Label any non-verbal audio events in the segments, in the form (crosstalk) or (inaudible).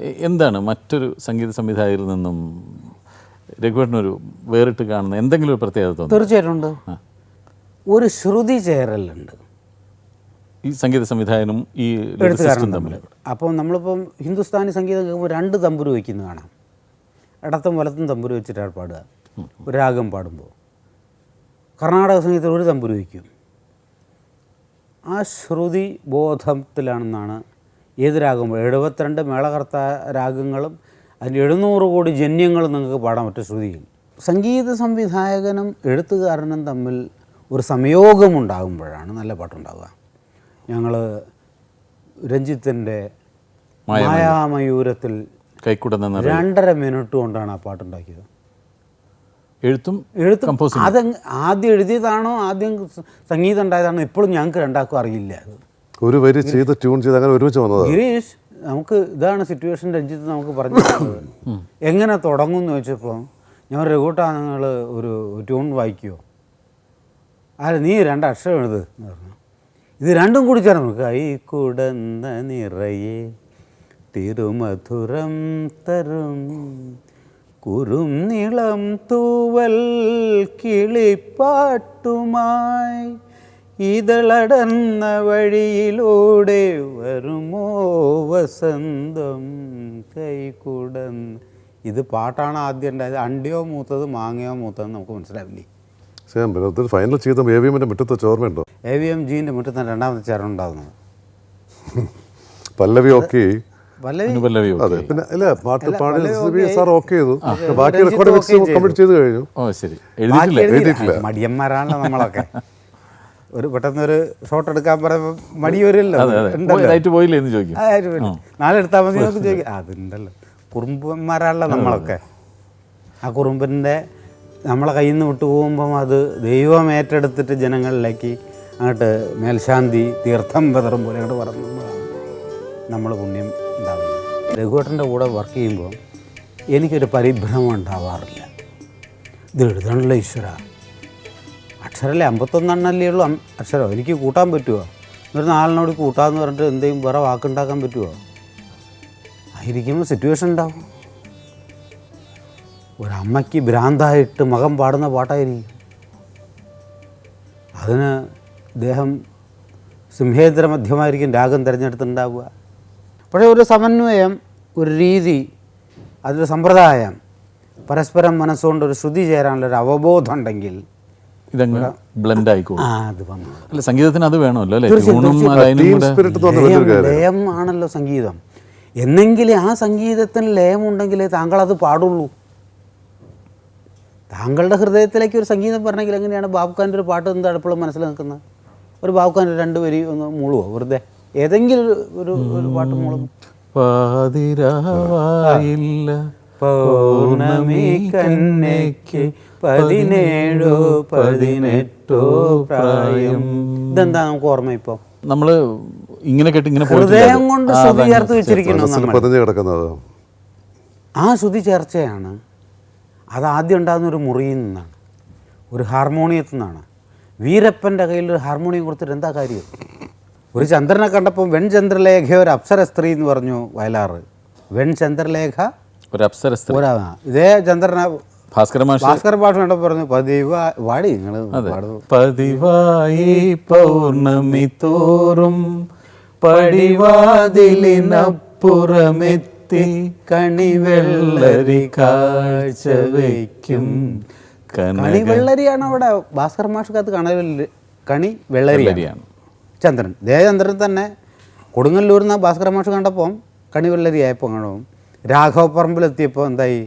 എന്താണ് മറ്റൊരു സംഗീത സംവിധായകരിൽ നിന്നും രഘുവേട്ടനൊരു വേറിട്ട് കാണുന്ന എന്തെങ്കിലും ഒരു പ്രത്യേകത തോന്നുന്നു? തീർച്ചയായിട്ടും ഉണ്ട്. ഒരു ശ്രുതി ചേരലുണ്ട്. ഈ സംഗീത സംവിധായകനും ഈ എഴുത്തുകാരനും തമ്മിൽ. തമ്മിൽ. അപ്പോൾ നമ്മളിപ്പം ഹിന്ദുസ്ഥാനി സംഗീതം കേൾക്കുമ്പോൾ രണ്ട് തമ്പുരു വയ്ക്കുന്നത് കാണാം. ഇടത്തും വലത്തും തമ്പുരു വെച്ചിട്ടാണ് പാടുക. ഒരു രാഗം പാടുമ്പോൾ. കർണാടക സംഗീതത്തിൽ ഒരു തമ്പുരു വയ്ക്കും. ആ ശ്രുതി ബോധത്തിലാണെന്നാണ് ഏത് രാഗം എഴുപത്തിരണ്ട് മേളകർത്ത രാഗങ്ങളും അതിൽ എഴുന്നൂറ് കോടി ജന്യങ്ങളും നിങ്ങൾക്ക് പാടാൻ പറ്റും ശ്രുതിയിൽ. സംഗീത സംവിധായകനും എഴുത്തുകാരനും തമ്മിൽ ഒരു സംയോഗമുണ്ടാകുമ്പോഴാണ് നല്ല പാട്ടുണ്ടാവുക. ഞങ്ങൾ രഞ്ജിത്തിന്റെ മായാമയൂരത്തിൽ. കൈക്കുടന്ന രണ്ടര മിനിറ്റ് കൊണ്ടാണ് ആ പാട്ടുണ്ടാക്കിയത്. എഴുത്തും എഴുത്ത് അത് ആദ്യം എഴുതിയതാണോ ആദ്യം സംഗീതം ഉണ്ടായതാണോ ഇപ്പോഴും ഞങ്ങൾക്ക് രണ്ടാക്കും അറിയില്ല അത്. ഒരു വരി ചെയ്ത് ട്യൂൺ ചെയ്ത് അങ്ങനെ ഒരുമിച്ച് വന്നത്. ഗിരീഷ് നമുക്ക് ഇതാണ് സിറ്റുവേഷൻ രഞ്ജിത്ത് നമുക്ക് പറഞ്ഞു (coughs) എങ്ങനെ തുടങ്ങും എന്ന് ചോദിച്ചപ്പോൾ ഞാൻ രഘുട്ടാ നിങ്ങൾ ഒരു ട്യൂൺ വായിക്കുമോ അല്ല നീ രണ്ട് അക്ഷരം എഴുത് എന്ന് പറഞ്ഞു. ഇത് രണ്ടും കൂടി ചേർന്ന് കൈ കുടന്ന നിറയെ തിരുമധുരം തരും. കുറും നീളം തൂവൽ കിളിപ്പാട്ടുമായി ഇതളടന്ന വഴിയിലൂടെ വരുമോ വസന്തം കൈകുടന്ന് ഇത് പാട്ടാണ് ആദ്യം ഉണ്ടായത്. അണ്ടിയോ മൂത്തത് മാങ്ങയോ മൂത്തത് നമുക്ക് മനസ്സിലാവില്ലേ? ഫൈനൽ ചെയ്ത എ വി എമ്മിന്റെ മുറ്റത്ത് വെച്ച് ഓർമ്മയുണ്ടോ? എ വി എം ജീന്റെ മുറ്റത്താണ് രണ്ടാമത്തെ ചേർന്ന് ഉണ്ടാകുന്നത് പല്ലവി ഓക്കെ വല്ല അതെ പിന്നെ ഇല്ല പാട്ട് പാടി സാർ ഓക്കെ ചെയ്തു. ബാക്കി റെക്കോർഡ് okay മിക്സ് ചെയ്തു. കംപ്ലീറ്റ് ചെയ്ത് കഴിഞ്ഞു. ഓ ശരി. എഴുതിയിട്ടില്ല. എഴുതിയിട്ടില്ല. മടിയന്മാരാണല്ലോ നമ്മളൊക്കെ. ഒരു പെട്ടെന്നൊരു ഷോട്ട് എടുക്കാൻ പറയുമ്പോൾ മടി വരില്ലോ അതെ അതെ. ഉണ്ടല്ലോ. പോയില്ലേ എന്ന് ചോദിക്കും. ഒരു. നാളെ എടുത്താൽ മതി എന്നൊക്കെ ചോദിക്കും. അതുണ്ടല്ലോ. കുറുമ്പന്മാരാണല്ലോ നമ്മളൊക്കെ. ആ കുറുമ്പിന്റെ നമ്മളെ കയ്യിൽ നിന്ന് വിട്ടു പോകുമ്പം അത് ദൈവം ഏറ്റെടുത്തിട്ട് ജനങ്ങളിലേക്ക് അങ്ങോട്ട് മേൽശാന്തി തീർത്ഥം പതറും പോലെ അങ്ങോട്ട് പറഞ്ഞതാണ് നമ്മൾ പുണ്യം ഉണ്ടാകുന്നത്. രഘുവേട്ടന്റെ കൂടെ വർക്ക് ചെയ്യുമ്പോൾ എനിക്കൊരു പരിഭ്രമം ഉണ്ടാവാറില്ല. ഇത് എഴുതണല്ലോ ഈശ്വര. അക്ഷരമല്ലേ അമ്പത്തൊന്നെണ്ണല്ലേ ഉള്ളൂ അക്ഷരം. എനിക്ക് കൂട്ടാൻ പറ്റുമോ ഒരു നാലിനോട് കൂട്ടാന്ന് പറഞ്ഞിട്ട് എന്തെങ്കിലും വേറെ വാക്കുണ്ടാക്കാൻ പറ്റുമോ ആയിരിക്കുമ്പോൾ സിറ്റുവേഷൻ ഉണ്ടാവും. ഒരമ്മയ്ക്ക് ഭ്രാന്തായിട്ട് മകൻ പാടുന്ന പാട്ടായിരിക്കും. അതിന് ദേഹം സിംഹേന്ദ്ര മധ്യമായിരിക്കും രാഗം തിരഞ്ഞെടുത്തിട്ടുണ്ടാവുക. പക്ഷേ ഒരു സമന്വയം ഒരു രീതി അതൊരു സമ്പ്രദായം പരസ്പരം മനസ്സുകൊണ്ട് ഒരു ശ്രുതി ചേരാനുള്ളൊരു അവബോധം ഉണ്ടെങ്കിൽ ഇതങ്ങ് ബ്ലെൻഡ് ആയിക്കോളും ആ അത് വന്നു. അല്ല സംഗീതത്തിന് അത് വേണമല്ലോ അല്ലേ? ലയം ആണല്ലോ സംഗീതം. എന്നെങ്കിലും ആ സംഗീതത്തിന് ലയമുണ്ടെങ്കിലേ താങ്കൾ അത് പാടുള്ളൂ. താങ്കളുടെ ഹൃദയത്തിലേക്ക് ഒരു സംഗീതം പറഞ്ഞെങ്കിൽ എങ്ങനെയാണ് ബാബുഖാന്റെ ഒരു പാട്ട് എന്താണ് എപ്പോഴും മനസ്സിൽ നിൽക്കുന്നത്? ഒരു ബാബുഖാന്റെ രണ്ട് വരി ഒന്ന് മൂളുവോ? വെറുതെ. ഏതെങ്കിലും ഒരു ഒരു ഒരു പാട്ട് മൂളും. പൗർണമി കന്നയ്ക്ക് പതിനേഴോ പതിനെട്ടോ പ്രായം. ഇതെന്താ നമുക്ക് ഓർമ്മ ഇപ്പോൾ നമ്മൾ ഇങ്ങനെ കേട്ട് ഇങ്ങനെ ഹൃദയം കൊണ്ട് ആ, ശ്രുതി ചേർത്ത് വെച്ചിരിക്കുന്നു കിടക്കുന്നത്. ആ ശ്രുതി ചേർച്ചയാണ്. അത് ആദ്യം ഉണ്ടാകുന്ന ഒരു മുറിയിൽ നിന്നാണ്. ഒരു ഹാർമോണിയത്തിൽ നിന്നാണ്. വീരപ്പന്റെ കയ്യിൽ ഒരു ഹാർമോണിയം കൊടുത്തിട്ട് എന്താ കാര്യം? ഒരു ചന്ദ്രനെ കണ്ടപ്പോൾ വെൺചന്ദ്രലേഖ ഒരു അപ്സര സ്ത്രീ എന്ന് പറഞ്ഞു വയലാറ്. വെൺ ചന്ദ്രലേഖ ഒരു അപ്സര സ്ത്രീ ഒരാ ഇതേ ചന്ദ്രന. ഭാസ്കര ഭാസ്കര ഭാസ്കർ പാട്ട് കണ്ടപ്പോൾ പറഞ്ഞു പതിവായി വാടി നിങ്ങൾ പതിവായി പൗർണമി തോറും പടിവാതിലിനപ്പുറമെത്തി കണിവെള്ളരി കാഴ്ച വയ്ക്കും. കണി വെള്ളരിയാണ് അവിടെ? ഭാസ്കർ മാഷക്കകത്ത് കണി കണി വെള്ളരിയാണ്. ചന്ദ്രൻ. ദേവചന്ദ്രൻ തന്നെ കൊടുങ്ങല്ലൂരിൽ നിന്ന് ഭാസ്കര മാഷ് കണ്ടപ്പോൾ കണി. വെള്ളരി ആയപ്പോൾ കാണും രാഘവപ്പറമ്പിലെത്തിയപ്പോൾ എന്തായി?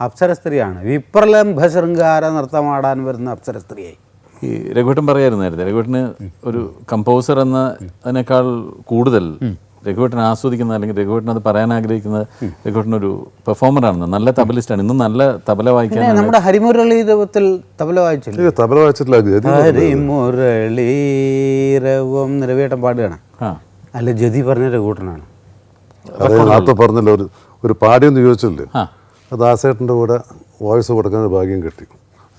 അപ്സര സ്ത്രീയാണ് വിപ്രലംഭ ശൃംഗാര നൃത്തമാടാൻ വരുന്ന അപ്സര സ്ത്രീയായി ഈ രഘുവേട്ടൻ പറയായിരുന്നു നേരത്തെ രഘുവേട്ടന് ഒരു കമ്പോസർ എന്ന അതിനേക്കാൾ കൂടുതൽ രഘുവേട്ടൻ ആസ്വദിക്കുന്ന അല്ലെങ്കിൽ രഘുവേട്ടൻ അത് പറയാൻ ആഗ്രഹിക്കുന്ന രഘുവേട്ടൻ ഒരു പെർഫോമർ ആണെന്ന്. നല്ല ആണ് ഇന്നും നല്ല തബല വായിക്കാൻ നമ്മുടെ ഹരിമുരളീരവത്തിൽ തബല വായിച്ചില്ല? ഈ തബല വായിച്ചിട്ടില്ല. ഹരിമുരളീരവം നിരവേട്ടം പാടുകയാണ്. അല്ല ജതി പറഞ്ഞ രഘുട്ടനാണ് അത് നേരത്തെ പറഞ്ഞല്ലോ ഒരു ഒരു പാടിയെന്ന് ചോദിച്ചില്ലേ? ദാസേട്ടന്റെ കൂടെ വോയിസ് കൊടുക്കാൻ ഒരു ഭാഗ്യം കിട്ടി.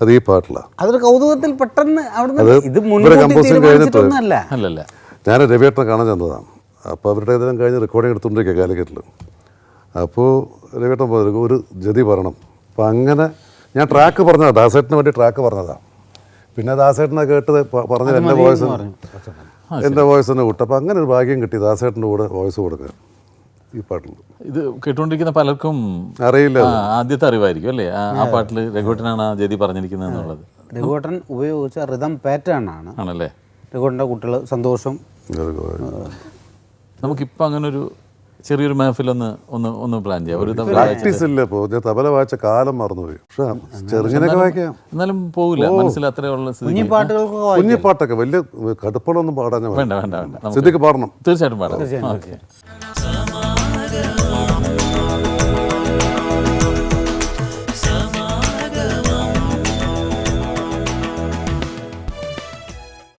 അത് ഈ പാട്ടിലാണ് അതൊരു കൗതുകത്തിൽ പെട്ടെന്ന് ഞാൻ രവിയേട്ടനെ കാണാൻ ചെന്നതാണ്. അപ്പോൾ അവരുടെ ഇതെല്ലാം കഴിഞ്ഞ് റെക്കോർഡിംഗ് എടുത്തുകൊണ്ടിരിക്കുക കാലിക്കറ്റിൽ അപ്പോൾ രവിയേട്ടൻ പറഞ്ഞു ഒരു ജതി പറയണം. അപ്പം അങ്ങനെ ഞാൻ ട്രാക്ക് പറഞ്ഞതാണ് ദാസേട്ടന് വേണ്ടി ട്രാക്ക് പറഞ്ഞതാണ് പിന്നെ ദാസേട്ടനെ കേട്ടത് പറഞ്ഞത് എന്റെ വോയിസ് എന്റെ വോയിസ് തന്നെ വിട്ടു അപ്പം അങ്ങനെ ഒരു ഭാഗ്യം കിട്ടി ദാസേട്ടന്റെ കൂടെ വോയിസ് കൊടുക്കാൻ. ഈ പാട്ടിൽ ഇത് കേട്ടുകൊണ്ടിരിക്കുന്ന പലർക്കും അറിയില്ല ആ, ആദ്യത്തെ അറിവായിരിക്കും അല്ലേ? ആ- പാട്ടിൽ രഘുവേട്ടനാണ് ജതി പറഞ്ഞിരിക്കുന്നത് എന്നുള്ളത്. രഘുവേട്ടൻ ഉപയോഗിച്ച റിതം പാറ്റേൺ ആണ്. ആണല്ലേ? രഘുവേട്ടന്റെ കുട്ടികൾ സന്തോഷം. നമുക്കിപ്പോൾ അങ്ങനെ ഒരു ചെറിയൊരു മാഫിൽ ഒന്ന് ഒന്ന് ഒന്ന് പ്ലാൻ ചെയ്യാം. ഒരു പ്രാക്ടീസ് ഇല്ല ഇപ്പോൾ ഞാൻ തബല വായിച്ച കാലം മറന്നുപോയി. പക്ഷേ ചെറുങ്ങനൊക്കെ വായിക്കാം. എന്നാലും പോകില്ല മനസ്സിൽ അത്രയുള്ള സ്ഥിതി കുഞ്ഞി പാട്ടൊക്കെ കുഞ്ഞിപ്പാട്ടൊക്കെ വലിയ കടുപ്പമൊന്നും പാടാൻ വേണ്ട വേണ്ട വേണ്ട. സിദ്ധിക്ക് പാടണം. തീർച്ചയായിട്ടും പാടാം. ഓക്കെ.